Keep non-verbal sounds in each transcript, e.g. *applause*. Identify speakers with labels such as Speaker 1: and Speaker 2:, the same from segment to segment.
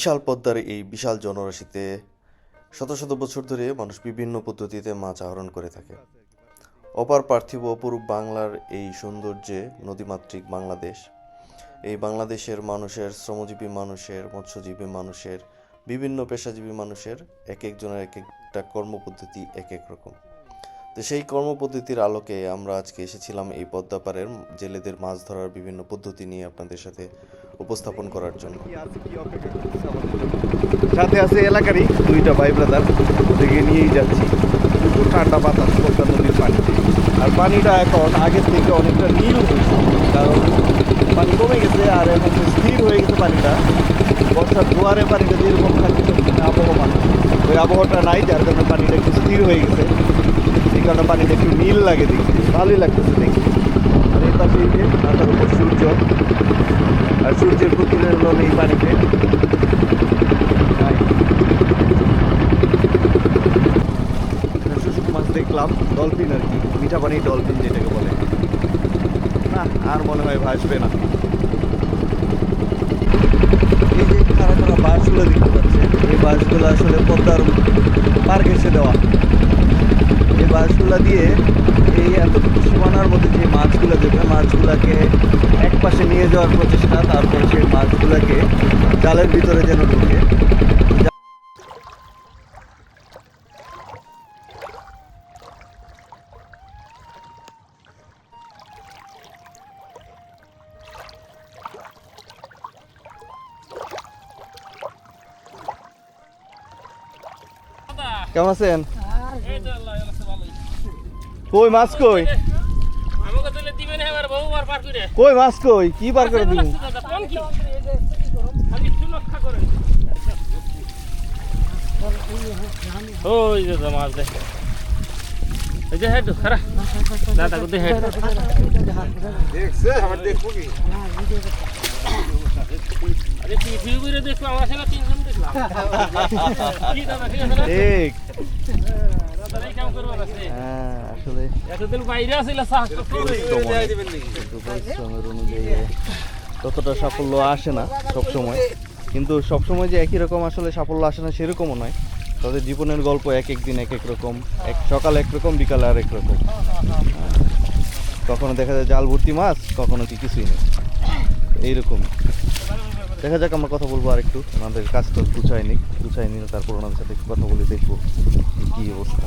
Speaker 1: বিশাল পদ্মার এই বিশাল জনরাশিতে শত শত বছর ধরে মানুষ বিভিন্ন পদ্ধতিতে মাছ আহরণ করে থাকে। অপার পার্থিব অপরূপ বাংলার এই সৌন্দর্যে নদীমাতৃক বাংলাদেশ। এই বাংলাদেশের মানুষের, শ্রমজীবী মানুষের, মৎস্যজীবী মানুষের, বিভিন্ন পেশাজীবী মানুষের এক একজনের এক একটা কর্মপদ্ধতি এক এক রকম। তো সেই কর্মপদ্ধতির আলোকে আমরা আজকে এসেছিলাম এই পদ্মাপাড়ের জেলেদের মাছ ধরার বিভিন্ন পদ্ধতি নিয়ে আপনাদের সাথে উপস্থাপন করার জন্য।
Speaker 2: সাথে আছে এলাকারই দুইটা ভাই ব্রাদার ওদেরকে নিয়েই যাচ্ছি। প্রচুর ঠান্ডা বাতাস পদ্মা নদীর পানিতে। আর পানিটা এখন আগের থেকে অনেকটা নীল হয়েছে, কারণ পানি কমে গেছে আর এখন স্থির হয়ে গেছে পানিটা। বর্ষার জোয়ারে পানিটা যেরকম থাকে আবহমান। ওই আবহাওয়াটা নাই, যার কারণে পানিটা একটু স্থির হয়ে গেছে। এই কারণে পানিটা একটু নীল লাগে দেখতে। ভালোই লাগতেছে দেখতে। পাশে এই মাথার উপর সূর্য। আর সূর্যের প্রতিফলন এই পানিতে। শুশুক মাছ দেখলাম ডলফিন আর কি মিঠা পানি ডলফিন যেটাকে বলে। না আর মনে হয় ভাসবে না। এই যে খারাপ খারাপ বাসগুলো দেখতে পাচ্ছেন এই বাসগুলো আসলে পদ্মার পার ঘেসে দেওয়া। এই বাসগুলো দিয়ে এই এতটুকু সীমানার মধ্যে যে মাছগুলো দেবে মাছগুলোকে এক পাশে নিয়ে যাওয়ার প্রচেষ্টা, তারপরে সেই মাছগুলোকে জালের ভিতরে যেন ঢুকে। কেমন আছেন? কই মাছ কই? কই মাছ কই? কি বার করে দিবি?
Speaker 3: ওই যে মাছ দেখ এই যে হেড খারা। দাদা কোথায় হেড
Speaker 2: দেখছে আমার দেখব কি
Speaker 3: আরে টিভি করে দেখলাম আমার সঙ্গে তিনজন দেখলাম। *laughs* ঠিক আছে না
Speaker 2: ঠিক
Speaker 3: দাদা এই কাম করবার আছে
Speaker 2: হ্যাঁ আসলে পরিশ্রমের অনুযায়ী ততটা সাফল্য আসে না সব সময় কিন্তু সব সময় যে একই রকম আসলে সাফল্য আসে না সেরকমও নয়। তাদের জীবনের গল্প এক এক দিন এক এক রকম এক সকাল একরকম বিকালে আরেক রকম। কখনো দেখা যায় জাল ভর্তি মাছ কখনো কি কিছুই নেই। এইরকম। দেখা যাক আমরা কথা বলব আর একটু আমাদের কাজ তো গুছায়নি গুছায়নি তারপর ওনাদের সাথে একটু কথা বলে দেখব কি অবস্থা।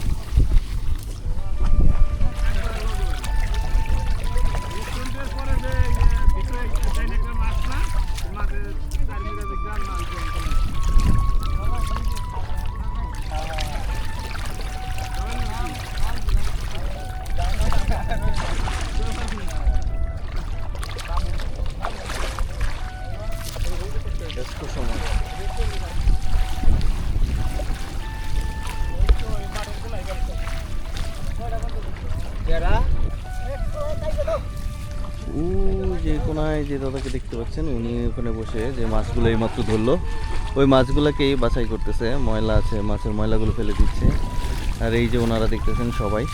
Speaker 2: ব্যস্ত সময় ও যে কোনায় যে দাদাকে দেখতে পাচ্ছেন উনি ওখানে বসে যে মাছগুলো এইমাত্র ধরলো। ওই মাছগুলোকেই বাছাই করতেছে। ময়লা আছে, মাছের ময়লাগুলো ফেলে দিচ্ছে। আর এই যে ওনারা দেখতেছেন সবাই,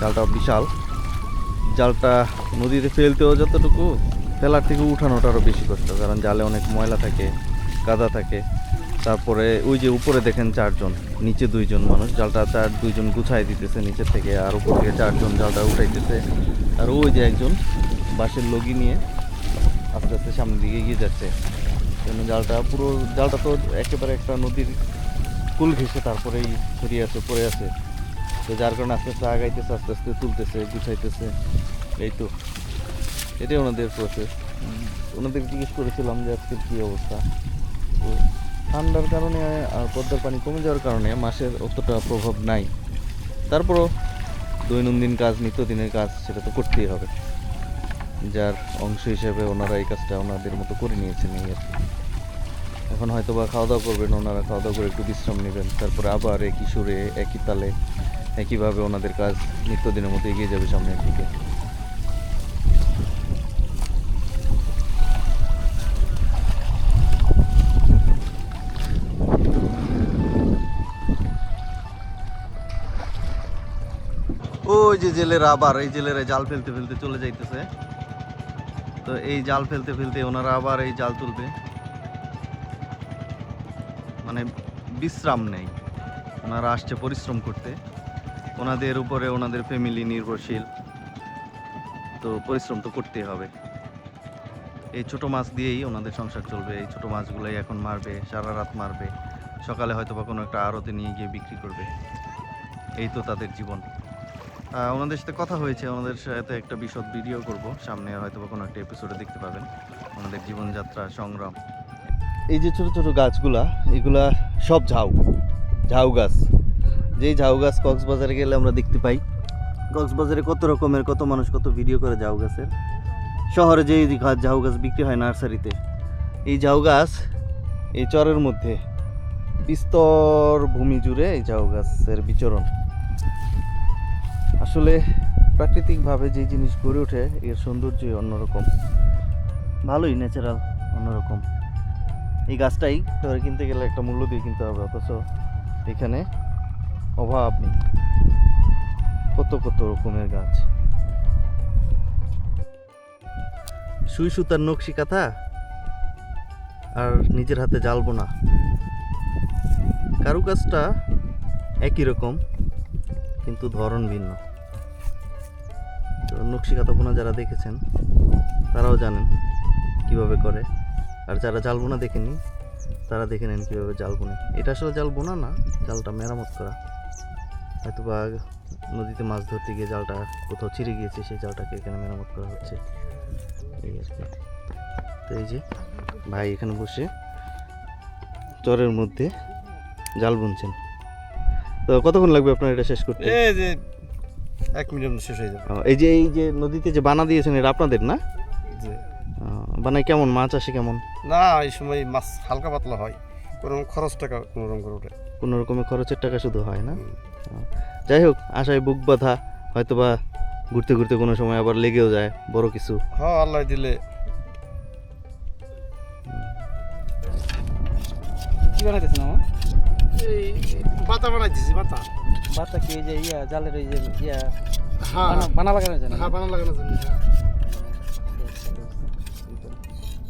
Speaker 2: জালটা বিশাল। জালটা নদীতে ফেলতেও যতটুকু, ফেলার থেকে উঠানোটা আরও বেশি কষ্ট, কারণ জালে অনেক ময়লা থাকে কাদা থাকে। তারপরে ওই যে উপরে দেখেন চারজন, নিচে দুইজন মানুষ। জালটা চার, দুইজন গুছাই দিতেছে নিচের থেকে, আর উপর থেকে চারজন জালটা উঠাইতেছে। আর ওই যে একজন বাঁশের লগি নিয়ে আস্তে আস্তে সামনের দিকে এগিয়ে যাচ্ছে। জালটা পুরো, জালটা তো একেবারে একটা নদীর কুল ঘেসে তারপরেই ছড়িয়ে আছে, পড়ে আছে। তো যার কারণে আস্তে আস্তে আগাইতেছে, আস্তে আস্তে তুলতেছে, গুছাইতেছে। এই তো। এটাই ওনাদের প্রসেস ওনাদের জিজ্ঞেস করেছিলাম যে আজকের কী অবস্থা। তো ঠান্ডার কারণে আর পদ্মার পানি কমে যাওয়ার কারণে মাসের অতটা প্রভাব নাই। তারপরও দৈনন্দিন কাজ, নিত্যদিনের কাজ, সেটা তো করতেই হবে। যার অংশ হিসেবে ওনারা এই কাজটা ওনাদের মতো করে নিয়েছেন এই আর এখন হয়তো বা খাওয়া দাওয়া করবেন, ওনারা খাওয়া দাওয়া করে একটু বিশ্রাম নেবেন, তারপরে আবার একই সুরে, একই তালে, একইভাবে ওনাদের কাজ নিত্যদিনের মতো এগিয়ে যাবে সামনের দিকে। ওই যে জেলেরা আবার, এই জেলেরা জাল ফেলতে ফেলতে চলে যাইতেছে। তো এই জাল ফেলতে ফেলতে ওনারা আবার এই জাল তুলবে। মানে বিশ্রাম নেই। ওনারা আসছে পরিশ্রম করতে। ওনাদের উপরে ওনাদের ফ্যামিলি নির্ভরশীল। তো পরিশ্রম তো করতেই হবে। এই ছোট মাছ দিয়েই ওনাদের সংসার চলবে। এই ছোট মাছগুলোই এখন মারবে, সারা রাত মারবে। সকালে হয়তো বা কোনো একটা আড়তে নিয়ে গিয়ে বিক্রি করবে। এই তো তাদের জীবন। ওনাদের সাথে কথা হয়েছে, ওনাদের সাথে একটা বিশদ ভিডিও করব। সামনে হয়তো বা কোনো একটা এপিসোডে দেখতে পাবেন। ওনাদের জীবনযাত্রা, সংগ্রাম। এই যে ছোট ছোট গাছগুলা, এগুলা সব ঝাউ ঝাউ গাছ। যেই ঝাউ গাছ কক্সবাজারে গেলে আমরা দেখতে পাই, কক্সবাজারে কত রকমের, কত মানুষ কত ভিডিও করে ঝাউ গাছের। শহরে গাছ ঝাউ গাছ বিক্রি হয় নার্সারিতে, এই ঝাউ গাছ এই চরের মধ্যে, বিস্তর ভূমি জুড়ে এই ঝাউ গাছের বিচরণ। আসলে প্রাকৃতিকভাবে যে জিনিস গড়ে ওঠে, এর সৌন্দর্যই অন্যরকম। ভালোই ন্যাচারাল অন্যরকম। এই গাছটাই শহরে কিনতে গেলে একটা মূল্য দিয়ে কিনতে হবে, অথচ এখানে অভাব নেই। কত কত রকমের গাছ। সুই সুতার নকশি কাঁথা আর নিজের হাতে জ্বালবো না কারুকাজটা একই রকম, কিন্তু ধরন ভিন্ন। তো নকশি কাঁথা বোনা যারা দেখেছেন, তারাও জানেন কীভাবে করে। আর যারা জাল বোনা দেখেনি, তারা দেখে নেন কীভাবে জাল বোনে। এটা আসলে জাল বোনা না, জালটা মেরামত করা। হয়তো বা নদীতে মাছ ধরতে গিয়ে জালটা কোথাও ছিঁড়ে গিয়েছে, সেই জালটাকে এখানে মেরামত করা হচ্ছে। এই আর কি। তো এই যে ভাই এখানে বসে চরের মধ্যে জাল বুনছেন। তো কতক্ষণ লাগবে আপনার এটা শেষ করতে?
Speaker 4: এক মিনিট শেষ হয়ে যাবে।
Speaker 2: এই যে এই যে নদীতে যে বানা দিয়েছেন এটা আপনাদের না? বানায় কেমন? মাছ আসে কেমন?
Speaker 4: না এই সময় মাছ হালকা পাতলা হয়। কোনো খরচ টাকা কোনো রকম করে ওঠে।
Speaker 2: কোনো রকমের খরচের টাকা শুধু হয় না? যাই হোক আশায় বুক বাঁধা হয়তো বা ঘুরতে ঘুরতে কোনো সময় আবার লেগেও যায় বড় কিছু।
Speaker 4: হ্যাঁ আল্লাহ দিলে।
Speaker 5: কি বানাইতেছেন আমার
Speaker 4: এই পাতা বানাইতেছি পাতা।
Speaker 5: বাচ্চা কি ওই যে ইয়া জালের ওই যে ইয়া
Speaker 4: হ্যাঁ।
Speaker 5: বানা- লাগানোর জন্য?
Speaker 4: হ্যাঁ বানা লাগানোর জন্য।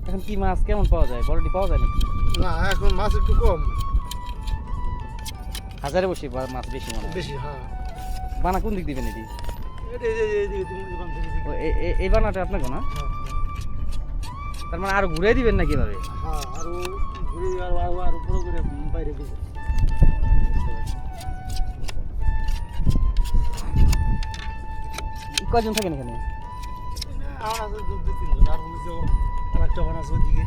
Speaker 5: এখন কি মাছ কেমন পাওয়া যায়? বড়টি পাওয়া যায় নাকি?
Speaker 4: না এখন মাছ একটু কম।
Speaker 5: হাজারে বসে মাছ বেশি মনে
Speaker 4: বেশি হ্যাঁ।
Speaker 5: বানা কোন দিক দিবেন এটি?
Speaker 4: এই
Speaker 5: বানাটা আপনাকে না? তার মানে আরও ঘুরে দিবেন না কীভাবে
Speaker 4: হ্যাঁ আরও ঘুরে আরও আরও আরও বড় করে বাইরে
Speaker 5: কয়জন থাকেন এখানে?
Speaker 4: আমার আছে দু তিনজন আর ওই যে আরেকটা বানাচ্ছে ওইদিকে।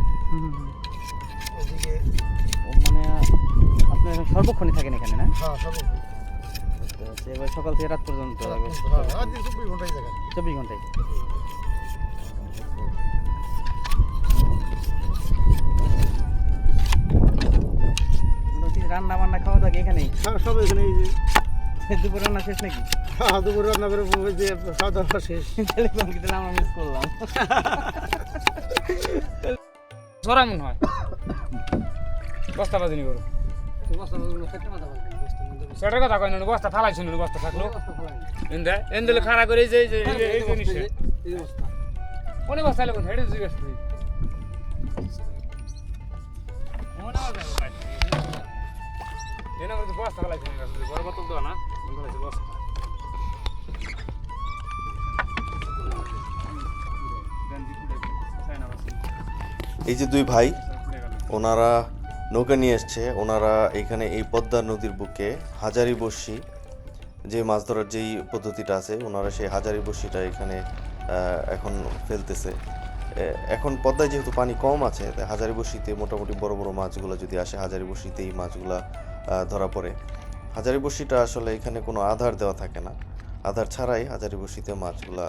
Speaker 4: ওইদিকে।
Speaker 5: মানে আপনি সর্বক্ষণই থাকেন এখানে না?
Speaker 4: হ্যাঁ সব
Speaker 5: এবার সকাল থেকে রাত পর্যন্ত
Speaker 4: হ্যাঁ চব্বিশ ঘন্টায় জায়গা
Speaker 5: চব্বিশ ঘন্টায় রান্না বান্না খাওয়া থাকে এখানেই?
Speaker 4: সব সব এখানে এই যে *laughs*
Speaker 5: দুপুর রান্না শেষ নাকি?
Speaker 4: হ্যাঁ দুপুরে রান্না করে যে খাওয়া দাওয়া শেষ।
Speaker 5: তাহলে কোন আমরা মিস করলাম। *laughs*
Speaker 3: জরা মনে হয়। বস্তা বাজিনি করো সেটার কথা কয় বস্তা ফালাইছ না বস্তা থাকল। এন্দে এন্দলে খাড়া করে যে এই জিনিসে কোনে বস্তা লাগো হেডে জিজ্ঞেস করি। মনে হয় বস্তা ফালাইছ না বড় বোতল দাও না?
Speaker 1: এই যে দুই ভাই, ওনারা নৌকা নিয়ে এসছে। ওনারা এখানে এই পদ্মা নদীর বুকে হাজারি বর্ষি যে মাছ ধরার যেই পদ্ধতিটা আছে, ওনারা সেই হাজারি বর্ষিটা এখানে এখন ফেলতেছে। এখন পদ্মায় যেহেতু পানি কম আছে তাই হাজারি বর্ষিতে মোটামুটি বড় বড় মাছগুলো যদি আসে, হাজারি বর্ষিতে এই মাছগুলা ধরা পড়ে। হাজারি বর্ষিটা আসলে এখানে কোনো আধার দেওয়া থাকে না। আধার ছাড়াই হাজারি বর্ষিতে মাছগুলা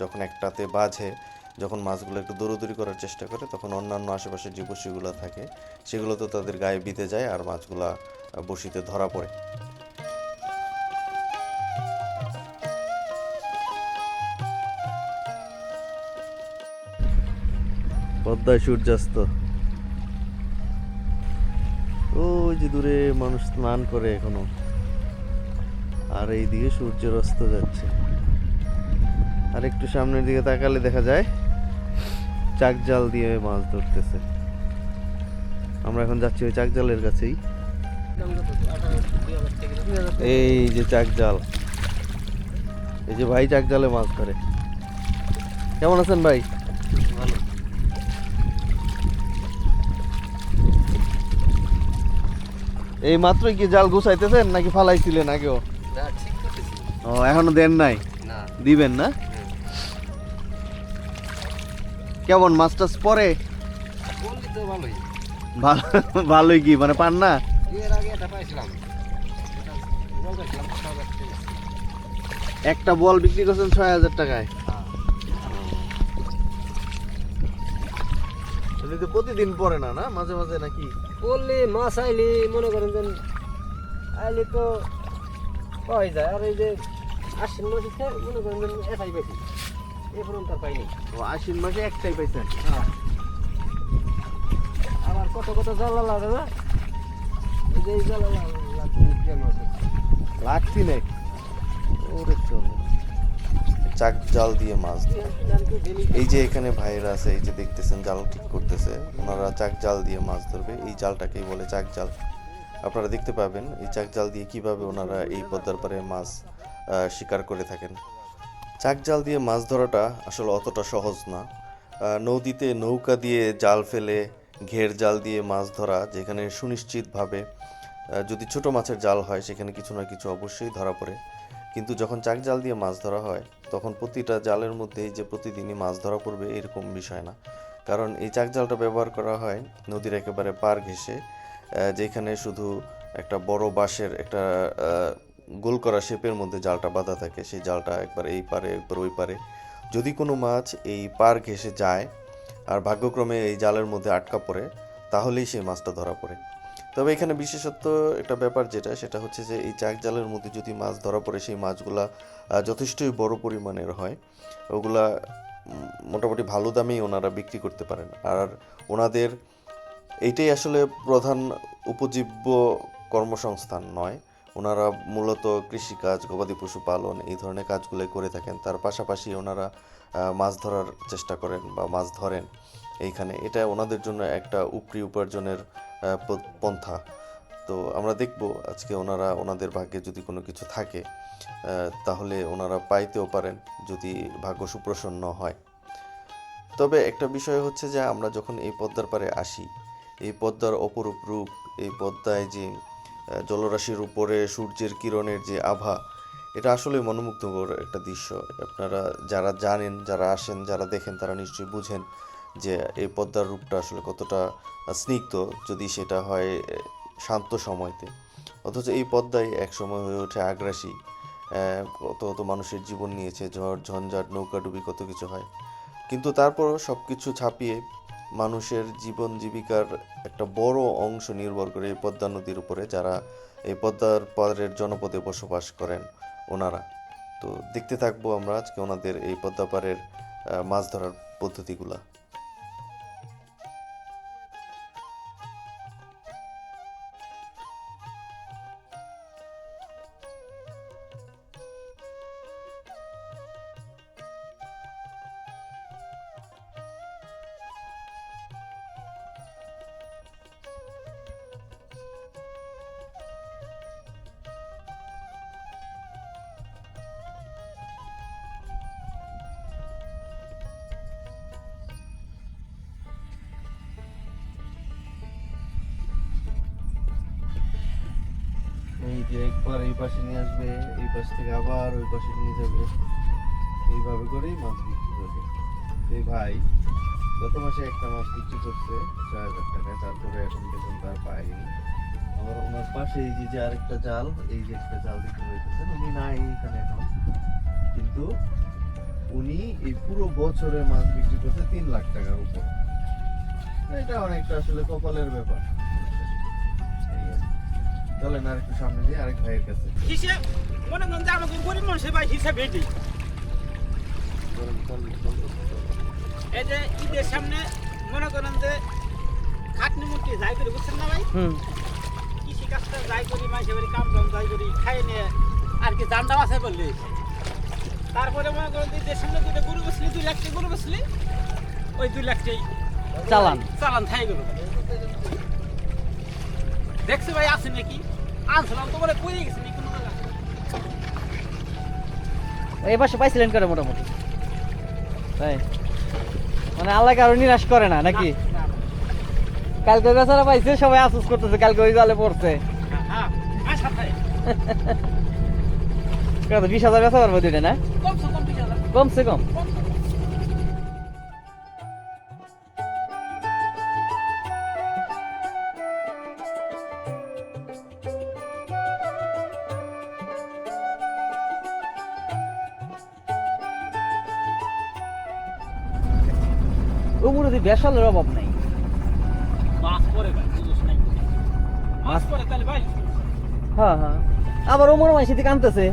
Speaker 1: যখন একটাতে বাজে যখন মাছগুলো একটু দৌড়দৌড়ি করার চেষ্টা করে, তখন অন্যান্য আশেপাশের যে বসিগুলো থাকে, সেগুলো তো তাদের গায়ে বিঁধে যায় আর মাছগুলা বড়শিতে ধরা পড়ে।
Speaker 2: পদ্মায় সূর্যাস্ত। ওই যে দূরে মানুষ স্নান করে এখনও। আর এই দিকে সূর্যের অস্ত যাচ্ছে। আর একটু সামনের দিকে তাকালে দেখা যায় চাক জাল দিয়ে মাছ ধরতেছে।
Speaker 6: আমরা এখন যাচ্ছি ওই চাকজালের কাছেই। এই যে চাকজাল। এই যে ভাই চাকজালে মাছ ধরে। কেমন আছেন ভাই? এই মাত্রই কি জাল গুছাইতেছেন নাকি ফালাইছিলেন আগেও? ও এখনও দেন নাই? দিবেন না? কেমন মাছ টাছ পরে? ভালো ভালোই কি মানে পান না? একটা বল বিক্রি করছেন ছয় হাজার টাকায়। প্রতিদিন পরে না না? মাঝে মাঝে নাকি?
Speaker 1: বললে মাছ আইলে মনে করেন যে আইলে তো পাওয়াই যায়। আর এই যে আশ্বিন হচ্ছে মনে করেন যে এটাই বেশি। এ পর্যন্ত পাইনি।
Speaker 6: ও আশ্বিন মাসে একটাই পাইছেন
Speaker 1: আবার কত কত জ্বালা লাগে না এই যে জ্বালা
Speaker 6: লাগছি নাই ওরে চলো।
Speaker 2: চাক জাল দিয়ে মাছ এই যে এখানে ভাইয়েরা আছে এই যে দেখতেছেন জাল ঠিক করতেছে। ওনারা চাক জাল দিয়ে মাছ ধরবে। এই জালটাকেই বলে চাক জাল। আপনারা দেখতে পাবেন এই চাক জাল দিয়ে কীভাবে ওনারা এই পদ্মার পারে মাছ শিকার করে থাকেন। চাক জাল দিয়ে মাছ ধরাটা আসলে অতটা সহজ না। নদীতে নৌকা দিয়ে জাল ফেলে ঘের জাল দিয়ে মাছ ধরা যেখানে সুনিশ্চিতভাবে যদি ছোট মাছের জাল হয় সেখানে কিছু না কিছু অবশ্যই ধরা পড়ে। কিন্তু যখন চাক জাল দিয়ে মাছ ধরা হয় তখন প্রতিটা জালের মধ্যেই যে প্রতিদিনই মাছ ধরা পড়বে এরকম বিষয় না। কারণ এই চাক জালটা ব্যবহার করা হয় নদীর একেবারে পার আহ, যেখানে শুধু একটা বড় বাঁশের একটা গোল করা শেপের মধ্যে জালটা বাঁধা থাকে, সেই জালটা একবার এই পারে, একবার ওই পারে। যদি কোনো মাছ এই পার ঘেঁষে যায় আর ভাগ্যক্রমে এই জালের মধ্যে আটকা পড়ে, তাহলেই সেই মাছটা ধরা পড়ে। তবে এখানে বিশেষত্ব একটা ব্যাপার যেটা, সেটা হচ্ছে যে এই চাক জালের মধ্যে যদি মাছ ধরা পড়ে, সেই মাছগুলা যথেষ্টই বড় পরিমাণের হয়। ওগুলা মোটামুটি ভালো দামেই ওনারা বিক্রি করতে পারেন। আর ওনাদের, এইটাই আসলে প্রধান উপজীব্য কর্মসংস্থান নয়। ওনারা মূলত কৃষিকাজ, গবাদি পশু পালন এই ধরনের কাজগুলো করে থাকেন। তার পাশাপাশি ওনারা মাছ ধরার চেষ্টা করেন বা মাছ ধরেন এইখানে। এটা ওনাদের জন্য একটা উপরি উপার্জনের পন্থা। তো আমরা দেখব আজকে ওনারা, ওনাদের ভাগ্যে যদি কোনো কিছু থাকে তাহলে ওনারা পাইতেও পারেন যদি ভাগ্য সুপ্রসন্ন হয়। তবে একটা বিষয় হচ্ছে যে আমরা যখন এই পদ্মার পারে আসি, এই পদ্মার অপরূপ রূপ, এই পদ্মায় যে জলরাশির উপরে সূর্যের কিরণের যে আভা, এটা আসলে মনোমুগ্ধকর একটা দৃশ্য। আপনারা যারা জানেন, যারা আসেন, যারা দেখেন, তারা নিশ্চয়ই বুঝেন যে এই পদ্মার রূপটা আসলে কতটা স্নিগ্ধ যদি সেটা হয় শান্ত সময়তে। অথচ এই পদ্মাই এক সময় হয়ে ওঠে আগ্রাসী। কত কত মানুষের জীবন নিয়েছে, ঝড়, ঝঞ্ঝাট, নৌকাডুবি, কত কিছু হয়। কিন্তু তারপরও সব কিছু ছাপিয়ে মানুষের জীবন জীবিকার একটা বড় অংশ নির্ভর করে এই পদ্মা নদীর উপরে যারা এই পদ্মার পাড়ের জনপদে বসবাস করেন ওনারা। তো দেখতে থাকব আমরা আজকে ওনাদের এই পদ্মা পাড়ের মাছ ধরার পদ্ধতিগুলা।
Speaker 6: একবার এই পাশে নিয়ে আসবে, এই পাশ থেকে আবার ওই পাশে নিয়ে যাবে। এইভাবে করেই মাছ বিক্রি করবে এই ভাই গত মাসে একটা মাছ বিক্রি করছে ছয় হাজার টাকায়। তারপরে এখন দেখুন তার পায়নি। আবার ওনার পাশে এই যে আরেকটা জাল, এই যে একটা জাল দিতে হইতেছেন উনি নাই এখানে এখন। কিন্তু উনি এই পুরো বছরে মাছ বিক্রি করছে তিন লাখ টাকার উপর। এটা অনেকটা আসলে কপালের ব্যাপার। চলেন আর একটু সামনে দিয়ে আরেক ভাইয়ের কাছে।
Speaker 5: হিসেব মনে করেন যে আমাকে গরিব মানুষের ভাই হিসাব এটি। এই যে ঈদের সামনে মনে করেন যে খাটনি মুটি যাই করি বুঝছেন না ভাই? কৃষি কাজটা যাই করি মাসে বাড়ি কাম কাম যাই করি খাই নিয়ে আর কি দান্ডা আছে বললি তারপরে মনে করেন যে ঈদের সামনে দুটো গরু বসলি দুই লাখ টাকা গরু বসলি ওই দুই লাখ চালান। চালান খাই গরু দেখছি ভাই আছে নাকি? আনছিলাম তো
Speaker 7: পাইছিলেন করে মোটামুটি? তাই? মানে আল্লাহ কারও নিরাশ করে না, নাকি? কালকে বেচারা পাইছে, সবাই আফসোস করতেছে, কালকে ওই জালে পড়ছে। বিশ হাজার বেচা পারব দুইটা, না?
Speaker 5: কমসে কম। বিশ হাজার।
Speaker 7: কমসে কম
Speaker 5: কমসে কম।
Speaker 7: ওগুলো দিয়ে বেসালের অভাব নাই
Speaker 5: মাছ পরে ভাই, বুঝোস নাই। মাছ পরে তাহলে ভাই
Speaker 7: হ্যাঁ হ্যাঁ আবার ওমর মাসি থেকে আনতেছে।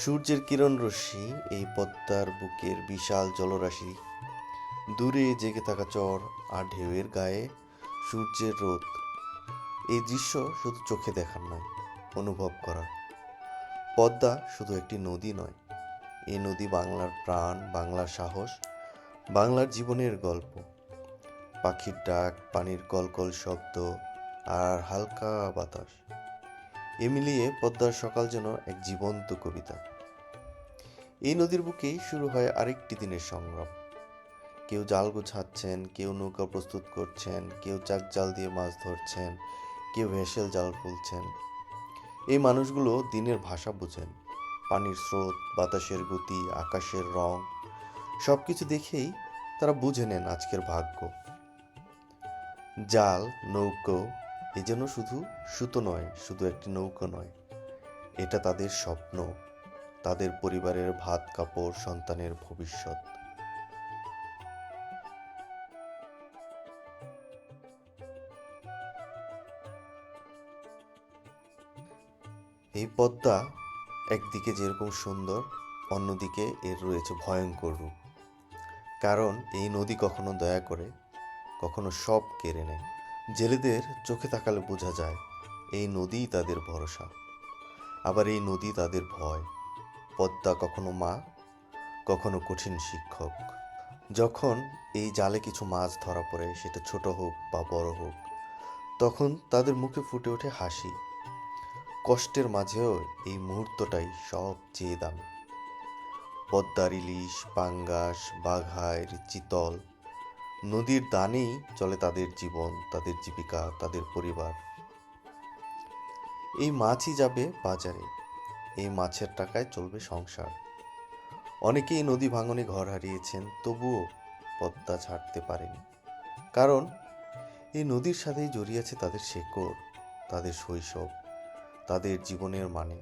Speaker 2: সূর্যের কিরণ রশ্মি এই পদ্মার বুকের বিশাল জলরাশি দূরে জেগে থাকা চর আর ঢেউয়ের গায়ে সূর্যের রোদ। এই দৃশ্য শুধু চোখে দেখার নয়, অনুভব করার পদ্মা শুধু একটি নদী নয় এই নদী বাংলার প্রাণ, বাংলার সাহস, বাংলার জীবনের গল্প। পাখির ডাক, পানির কলকল শব্দ আর হালকা বাতাস, এ মিলিয়ে পদ্মার সকাল যেন এক জীবন্ত কবিতা। এই নদীর বুকেই শুরু হয় আরেকটি দিনের সংগ্রাম কেউ জাল গুছাচ্ছেন, কেউ নৌকা প্রস্তুত করছেন, কেউ চাক জাল দিয়ে মাছ ধরছেন, কেউ ভেসেল জাল ফুলছেন। এই মানুষগুলো দিনের ভাষা বোঝেন। পানির স্রোত, বাতাসের গতি, আকাশের রং সব কিছু দেখেই তারা বুঝে নেন আজকের ভাগ্য। জাল, নৌকো, এ যেন শুধু সুতো নয়, শুধু একটি নৌকো নয়। এটা তাদের স্বপ্ন, তাদের পরিবারের ভাত, কাপড়, সন্তানের ভবিষ্যৎ। এই পদ্মা একদিকে যেরকম সুন্দর, অন্যদিকে এর রয়েছে ভয়ঙ্কর রূপ। কারণ এই নদী কখনো দয়া করে, কখনো সব কেড়ে নেয়। জেলেদের চোখে তাকালে বোঝা যায়, এই নদীই তাদের ভরসা। আবার এই নদী তাদের ভয়। পদ্মা কখনো মা, কখনো কঠিন শিক্ষক। যখন এই জালে কিছু মাছ ধরা পড়ে, সেটা ছোট হোক বা বড় হোক, তখন তাদের মুখে ফুটে ওঠে হাসি। কষ্টের মাঝেও এই মুহূর্তটাই সবচেয়ে দামি। পদ্মার ইলিশ, পাঙ্গাস, বাঘাইর চিতল, নদীর দানেই চলে তাদের জীবন, তাদের জীবিকা, তাদের পরিবার। এই মাছই যাবে বাজারে, এই মাছের টাকায় চলবে সংসার। অনেকেই নদী ভাঙনে ঘর হারিয়েছেন, তবুও পদ্মা ছাড়তে পারেনি। কারণ এই নদীর সাথেই জড়িয়ে আছে তাদের শেকড়, তাদের শৈশব তাদের জীবনের মানে।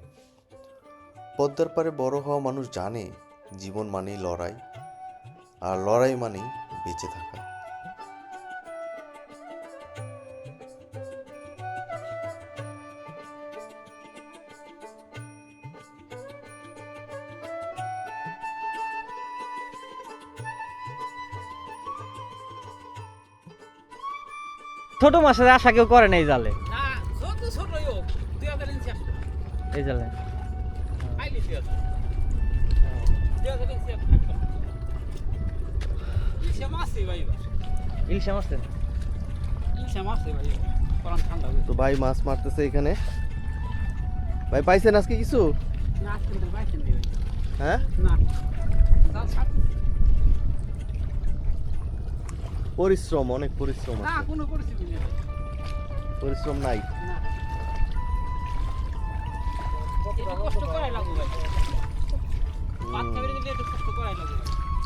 Speaker 2: পদ্মার পারে বড় হওয়া মানুষ জানে, জীবন মানেই লড়াই, আর লড়াই মানেই বেঁচে থাকা।
Speaker 7: ছোট মাছের আশা কেউ করে না জালে। এই জালে।
Speaker 5: ইলশা ভাই।
Speaker 7: ইলিশা
Speaker 8: তো মাছ মারতেছে এখানে ভাই পাইছেন আজকে কিছু
Speaker 5: না আজকে তো
Speaker 8: হ্যাঁ। পরিশ্রম অনেক পরিশ্রম। পরিশ্রম নাই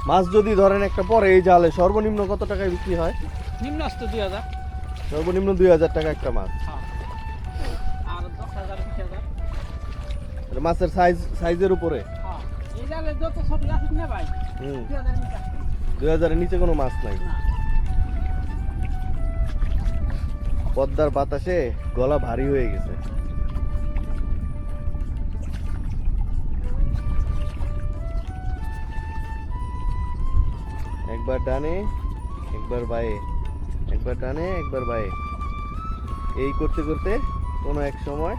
Speaker 8: মাছ যদি ধরেন একটা পরে এই জালে সর্বনিম্ন কত টাকায় বিক্রি হয়?
Speaker 5: নিম্ন আসতো দুই হাজার।
Speaker 8: সর্বনিম্ন দুই হাজার টাকা একটা মাছ।
Speaker 5: হ্যাঁ।
Speaker 8: মাছের সাইজ সাইজের উপরে?
Speaker 5: হ্যাঁ। দুই
Speaker 8: হাজারের নিচে কোনো মাছ নাই। পদ্মার বাতাসে গলা ভারী হয়ে গেছে। একবার ডানে একবার বায়ে। একবার ডানে একবার বায়ে। এই করতে করতে কোনো এক সময়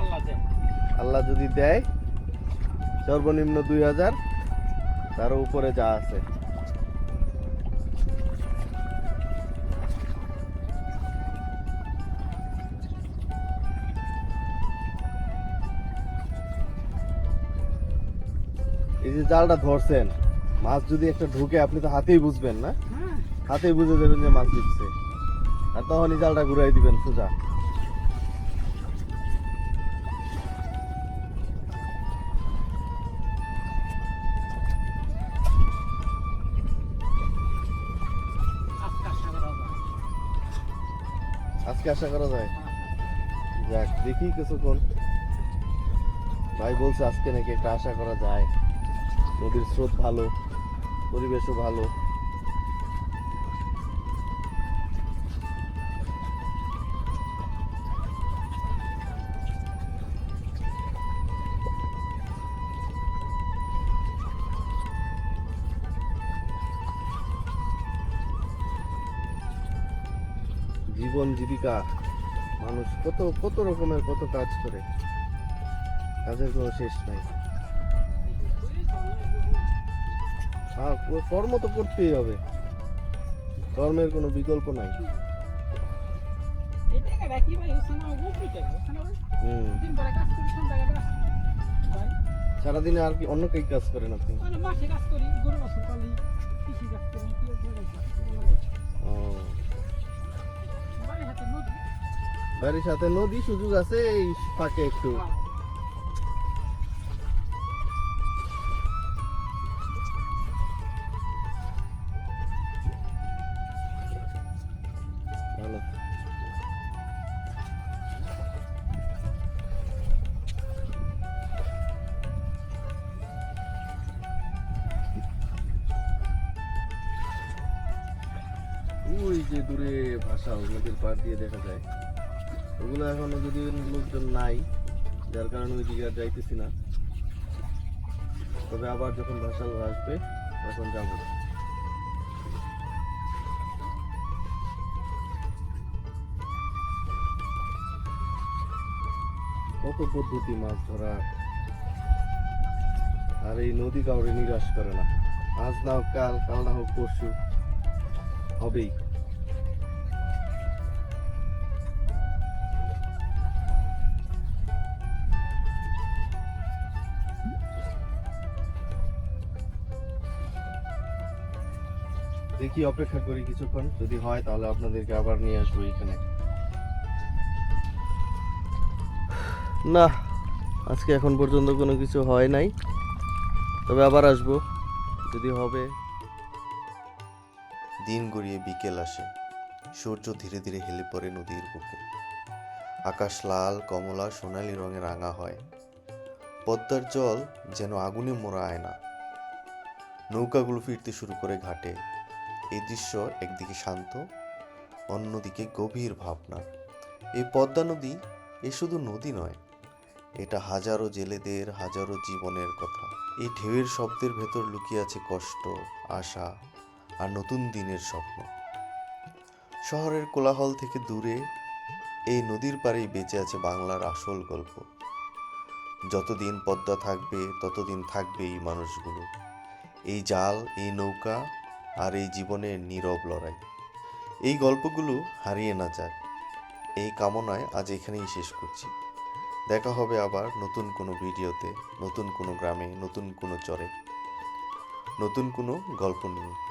Speaker 5: আল্লাহ
Speaker 2: আল্লাহ যদি দেয় সর্বনিম্ন দুই হাজার তার উপরে যা আছে। এই যে জালটা ধরছেন। মাছ যদি একটা ঢুকে আপনি তো হাতেই বুঝবেন না? হাতেই বুঝে যাবেন যে মাছ দিচ্ছে। আর তখনই জালটা ঘুরাই দিবেন সোজা। আজকে আশা করা যায়? যাক দেখি কিছুক্ষণ। ভাই বলছে আজকে নাকি একটা আশা করা যায়। নদীর স্রোত ভালো। পরিবেশও ভালো। জীবন জীবিকা, মানুষ কত কত রকমের, কত কাজ করে। কাজের কোনো শেষ নাই। হ্যাঁ কর্ম তো করতেই হবে। কর্মের কোনো বিকল্প নাই।
Speaker 5: কি
Speaker 2: সারাদিনে আর কি অন্য কাজ করেন আপনি?
Speaker 5: মানে মাসে কাজ করি গরু বাছুর পালি কৃষি কাজ করি কি লাগাইছি
Speaker 2: ও।
Speaker 5: বাড়ির
Speaker 2: বাড়ির সাথে নদী সুযোগ আছে এই ফাঁকে একটু। ওই যে দূরে ভাষা নদীর পাড় দিয়ে দেখা যায়। ওগুলো এখনও যদি লোকজন নাই, যার কারণে ওই দিকে যাইতেছি না। তবে আবার যখন ভাষাল আসবে, তখন যাব। কত পদ্ধতি মাছ ধরা? আর এই নদী কাউরে নিরাশ করে না। আজ না হোক কাল কাল না হোক পরশু, হবেই। দেখি অপেক্ষা করি কিছুক্ষণ। যদি হয় তাহলে আপনাদেরকে আবার নিয়ে আসব এখানে। না আজকে এখন পর্যন্ত কোনো কিছু হয় নাই। তবে আবার আসব যদি হবে।
Speaker 1: দিন গড়িয়ে বিকেল আসে। সূর্য ধীরে ধীরে হেলে পড়ে নদীর বুকে। আকাশ লাল কমলা সোনালি রঙে রাঙা হয়। পদ্মার জল যেন আগুনে মোড়া আয়না নৌকাগুলো ফিরতে শুরু করে ঘাটে। এই দৃশ্য একদিকে শান্ত, অন্যদিকে গভীর ভাবনা। এই পদ্মা নদী এ শুধু নদী নয়, এটা হাজারো জেলেদের, হাজারো জীবনের কথা। এই ঢেউয়ের শব্দের ভেতর লুকিয়ে আছে কষ্ট, আশা আর নতুন দিনের স্বপ্ন। শহরের কোলাহল থেকে দূরে এই নদীর পাড়েই বেঁচে আছে বাংলার আসল গল্প। যতদিন পদ্মা থাকবে, ততদিন থাকবে এই মানুষগুলো। এই জাল, এই নৌকা আর এই জীবনের নীরব লড়াই। এই গল্পগুলো হারিয়ে না যাক। এই কামনায় আজ এখানেই শেষ করছি। দেখা হবে আবার নতুন কোনো ভিডিওতে, নতুন কোনো গ্রামে, নতুন কোনো চরে, নতুন কোনো গল্প নিয়ে।